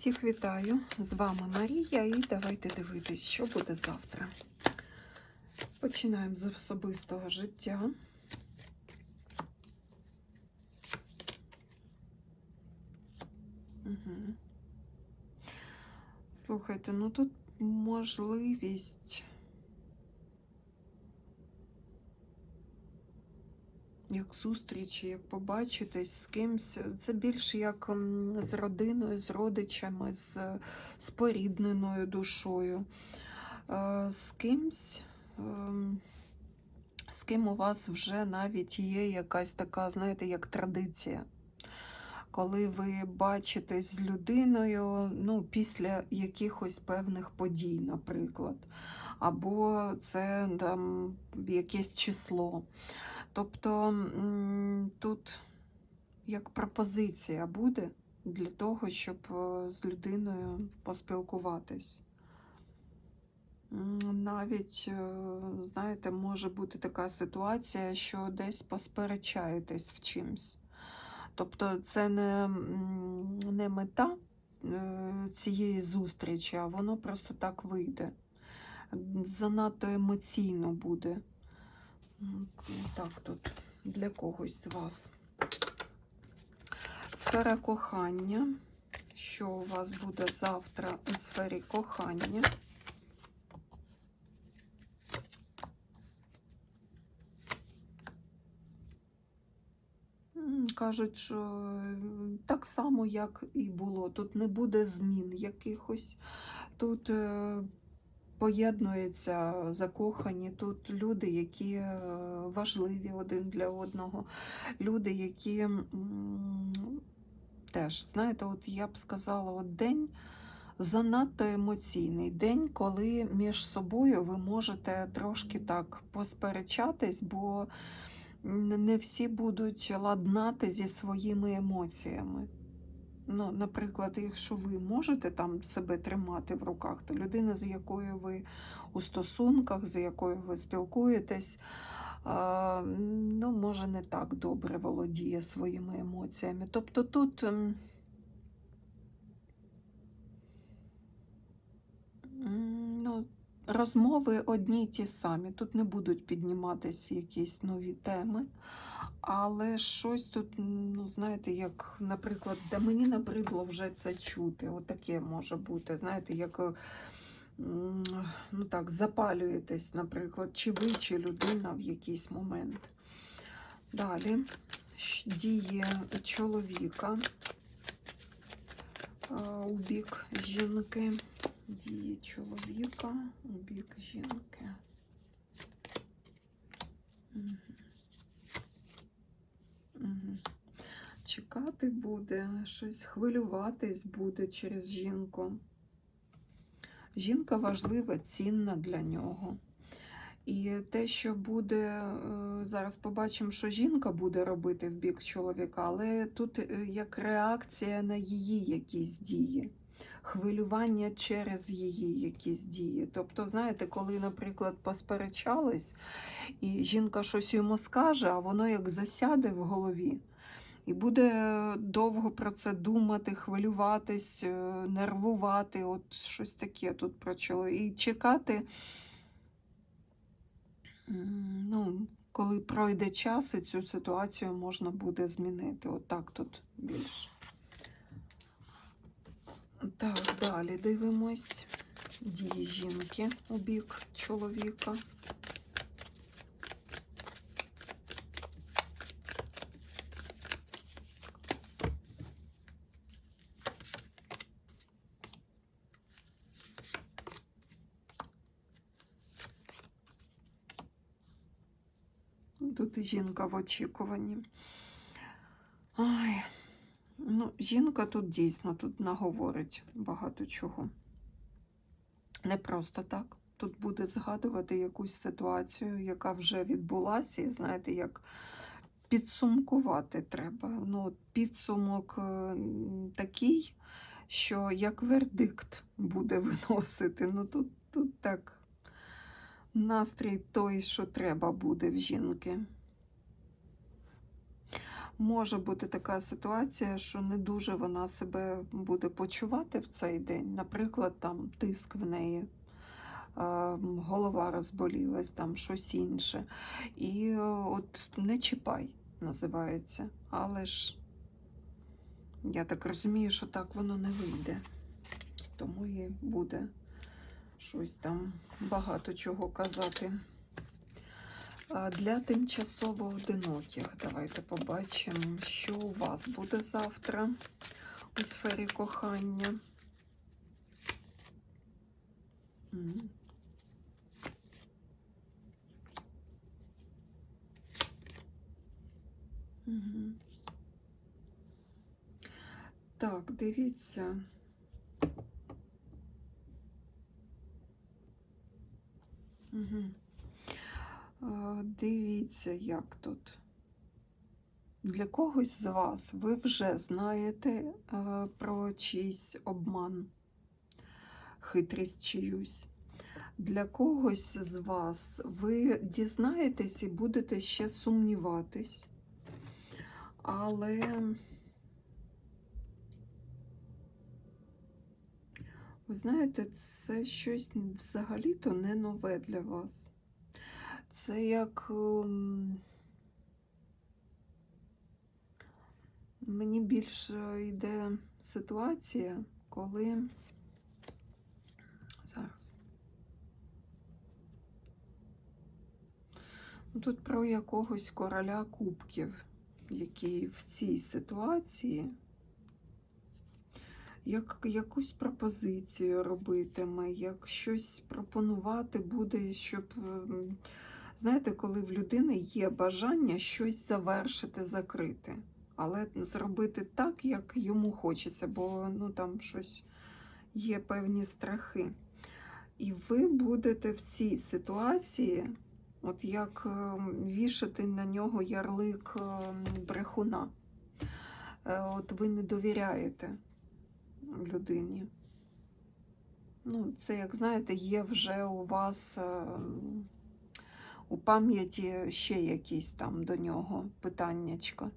Всіх вітаю! З вами Марія, і давайте дивитись, що буде завтра. Починаємо з особистого життя. Угу. Слухайте, ну тут можливість. Як зустрічі, як побачитись з кимсь. Це більше як з родиною, з родичами, з спорідненою душою. Е, З кимсь, ем, з ким у вас вже навіть є якась така, знаєте, як традиція. Коли ви бачитесь з людиною ну, після якихось певних подій, наприклад, або це там якесь число. Тобто тут як пропозиція буде для того, щоб е, з людиною поспілкуватись. Навіть, е, знаєте, може бути така ситуація, що десь посперечаєтесь в чимсь. Тобто це не, не мета е, цієї зустрічі, а воно просто так вийде. Занадто емоційно буде. Так, тут для когось з вас. Сфера кохання. Що у вас буде завтра у сфері кохання? Кажуть, що так само, як і було. Тут не буде змін якихось. Тут е, поєднуються закохані, тут люди, які е, важливі один для одного. Люди, які теж, знаєте, от я б сказала, от день занадто емоційний день, коли між собою ви можете трошки так посперечатись, бо не всі будуть ладнати зі своїми емоціями. Ну, наприклад, якщо ви можете там себе тримати в руках, то людина, з якою ви у стосунках, з якою ви спілкуєтесь, ну, може не так добре володіє своїми емоціями. Тобто тут м, м, ну, розмови одні й ті самі. Тут не будуть підніматися якісь нові теми. Але щось тут, ну, знаєте, як, наприклад, да мені набридло вже це чути. Отаке може бути. Знаєте, як е, ну так, запалюєтесь, наприклад, чи ви, чи людина в якийсь момент. Далі дії чоловіка е, у бік жінки. Дії чоловіка у бік жінки. Мгм. Чекати буде, щось хвилюватись буде через жінку. Жінка важлива, цінна для нього. І те, що буде, е, зараз побачимо, що жінка буде робити в бік чоловіка, але тут е, як реакція на її якісь дії, хвилювання через її якісь дії. Тобто, знаєте, коли, наприклад, посперечались, і жінка щось йому скаже, а воно як засяде в голові. І буде довго про це думати, хвилюватись, е, нервувати, от щось таке тут почало. І чекати, ну, коли пройде час, і цю ситуацію можна буде змінити. От так тут більше. Так, далі дивимось дії жінки у бік чоловіка. Тут жінка в очікуванні. Ай, ну, жінка тут дійсно тут наговорить багато чого. Не просто так. Тут буде згадувати якусь ситуацію, яка вже відбулася, і знаєте, як підсумкувати треба. Ну, підсумок е, такий, що як вердикт буде виносити. Ну тут, тут так настрій той, що треба буде в жінки. може бути така ситуація, що не дуже вона себе буде почувати в цей день. Наприклад, там тиск в неї, голова розболілась, там щось інше. І е, от не чіпай, називається. Але ж я так розумію, що так воно не вийде. Тому і буде щось там багато чого казати. Для тимчасово одиноких давайте побачимо, що у вас буде завтра у сфері кохання. Так, дивіться. Угу. Дивіться, як тут. Для когось з вас ви вже знаєте про чийсь обман, хитрість чиюсь. Для когось з вас ви дізнаєтесь і будете ще сумніватись. Але ви знаєте, це щось взагалі-то не нове для вас. Це як ем, мені більше йде ситуація, коли зараз. Ну, Тут про якогось короля кубків, який в цій ситуації як якусь пропозицію робитиме, як щось пропонувати буде, щоб, ем, знаєте, коли в людини є бажання щось завершити, закрити, але зробити так, як йому хочеться, бо ну, там щось є певні страхи. І ви будете в цій ситуації, от як ем, вішати на нього ярлик ем, брехуна. Е, От ви не довіряєте людині. Ну, Це, як знаєте, є вже у вас е, у пам'яті ще якісь там до нього питаннячка.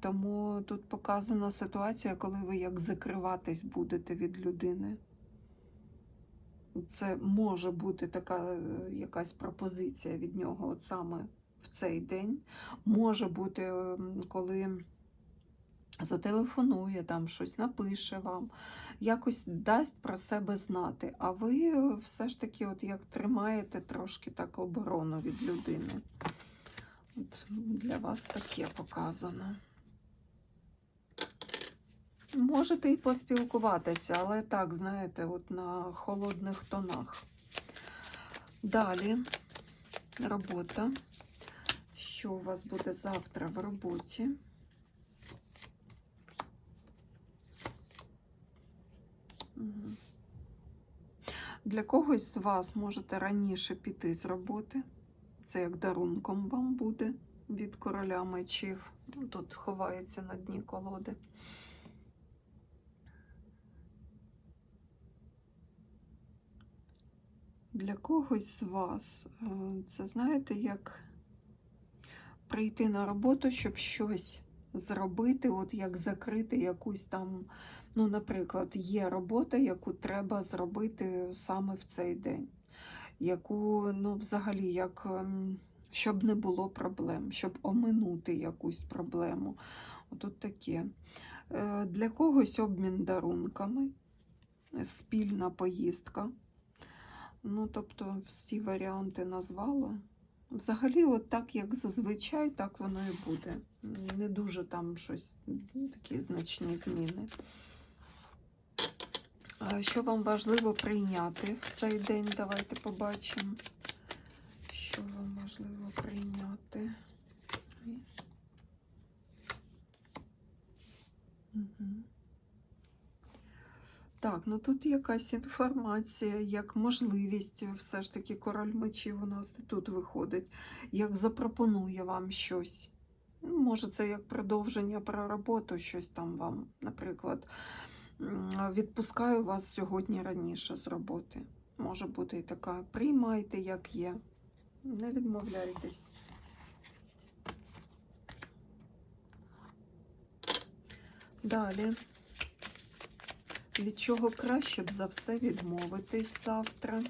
Тому тут показана ситуація, коли ви як закриватись будете від людини. Це може бути така е, якась пропозиція від нього от саме в цей день. Може бути, ем, коли зателефонує, там щось напише вам, якось дасть про себе знати. А ви все ж таки, от як тримаєте трошки так оборону від людини. От Для вас таке показано. Можете і поспілкуватися, але так, знаєте, от на холодних тонах. Далі робота. Що у вас буде завтра в роботі? Для когось з вас можете раніше піти з роботи. Це як дарунком вам буде від короля мечів. Тут ховається на дні колоди. Для когось з вас е, це знаєте, як прийти на роботу, щоб щось зробити, от як закрити якусь там, ну, наприклад, є робота, яку треба зробити саме в цей день, яку, ну, взагалі, як, ем, щоб не було проблем, щоб оминути якусь проблему. Отут таке. Е, Для когось обмін дарунками, спільна поїздка. Ну, тобто, всі варіанти назвала. Взагалі, от так, як зазвичай, так воно і буде. Не дуже там щось такі значні зміни. Що вам важливо прийняти в цей день? Давайте побачимо. Що вам важливо прийняти? Угу. Так, ну тут якась інформація, як можливість, все ж таки король мечів у нас тут виходить, як запропонує вам щось. Ну, Може, це як продовження про роботу, щось там вам, наприклад, відпускаю вас сьогодні раніше з роботи. Може бути і така. Приймайте, як є. Не відмовляйтесь. Далі. Від чого краще б за все відмовитись завтра?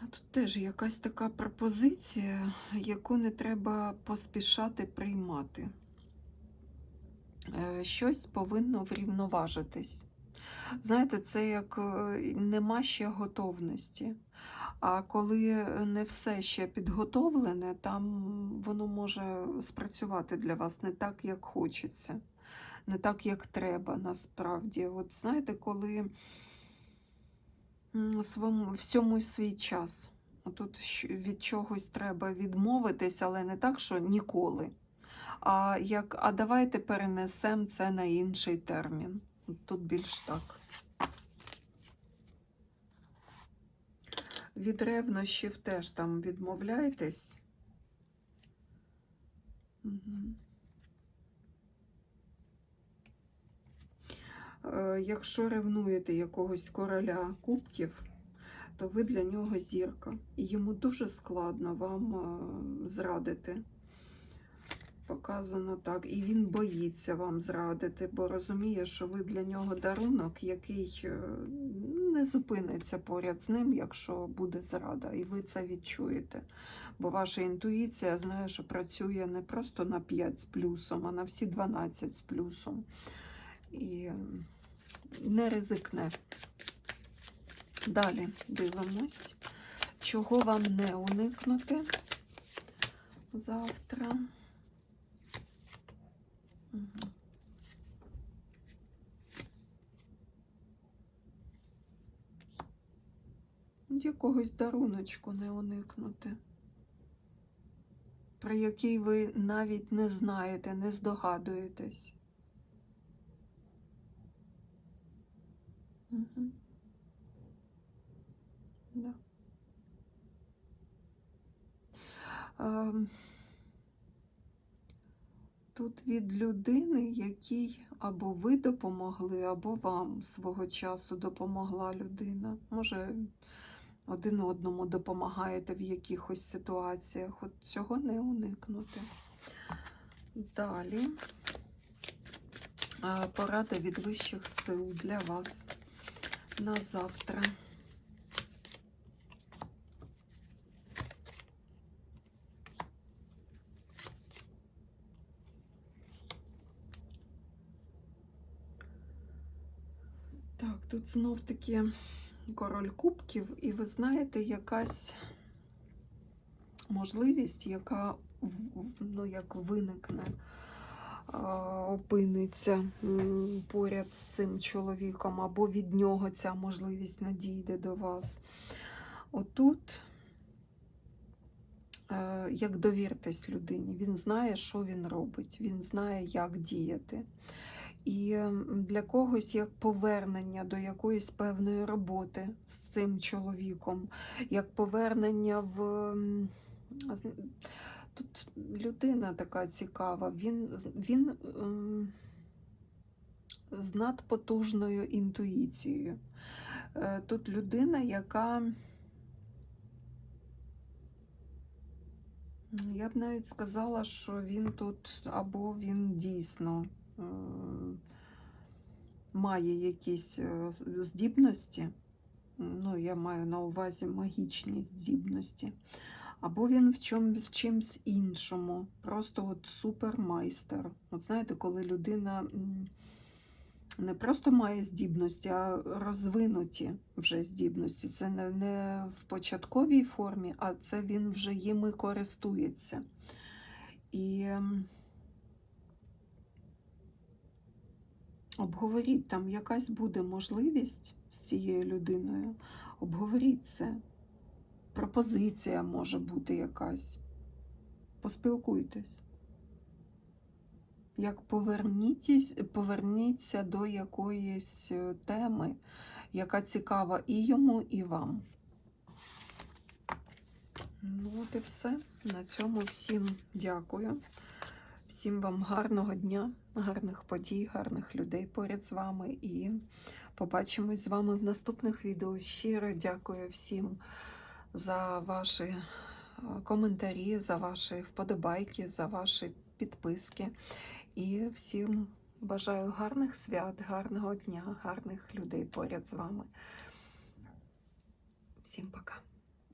Тут теж якась така пропозиція, яку не треба поспішати приймати. Е, Щось повинно врівноважитись. Знаєте, це як е, нема ще готовності. А коли не все ще підготовлене, там воно може спрацювати для вас не так, як хочеться, не так, як треба насправді. От знаєте, коли всьому свій час. Тут від чогось треба відмовитись, але не так, що ніколи. А як, а давайте перенесемо це на інший термін. Тут більш так. Від ревнощів теж там відмовляйтесь. Е, Якщо ревнуєте якогось короля кубків, то ви для нього зірка. І йому дуже складно вам е, зрадити. Показано так. І він боїться вам зрадити, бо розуміє, що ви для нього дарунок, який е, не зупиниться поряд з ним, якщо буде зрада. І ви це відчуєте. Бо ваша інтуїція знає, що працює не просто на 5 з плюсом, а на всі 12 з плюсом. І не ризикне. Далі дивимось, чого вам не уникнути завтра. Якогось даруночку не уникнути, про який ви навіть не знаєте, не здогадуєтесь. Угу. Да. Ем, Тут від людини, якій або ви допомогли, або вам свого часу допомогла людина. Може, один одному допомагаєте в якихось ситуаціях. От цього не уникнути. Далі е, порада від вищих сил для вас на завтра. Так, тут знов таки король кубків, і ви знаєте, якась можливість, яка ну, як виникне, опиниться поряд з цим чоловіком, або від нього ця можливість надійде до вас. Отут, е, як довіртесь людині, він знає, що він робить, він знає, як діяти. І для когось як повернення до якоїсь певної роботи з цим чоловіком, як повернення в. Тут людина така цікава, він, він з надпотужною інтуїцією. Е, Тут людина, яка, я б навіть сказала, що він тут або він дійсно має якісь е, здібності, ну, я маю на увазі магічні здібності, або він в, чом, в чимсь іншому, просто от супермайстер. От знаєте, коли людина не просто має здібності, а розвинуті вже здібності. Це не, не в початковій формі, а це він вже їми користується. І обговоріть, там якась буде можливість з цією людиною. Обговоріть це. Пропозиція може бути якась. Поспілкуйтесь. Як поверніться до якоїсь е, теми, яка цікава і йому, і вам. Ну, от і все. На цьому всім дякую. Всім вам гарного дня, гарних подій, гарних людей поряд з вами. І побачимось з вами в наступних відео. Щиро дякую всім за ваші е, коментарі, за ваші вподобайки, за ваші підписки. І всім бажаю гарних свят, гарного дня, гарних людей поряд з вами. Всім пока.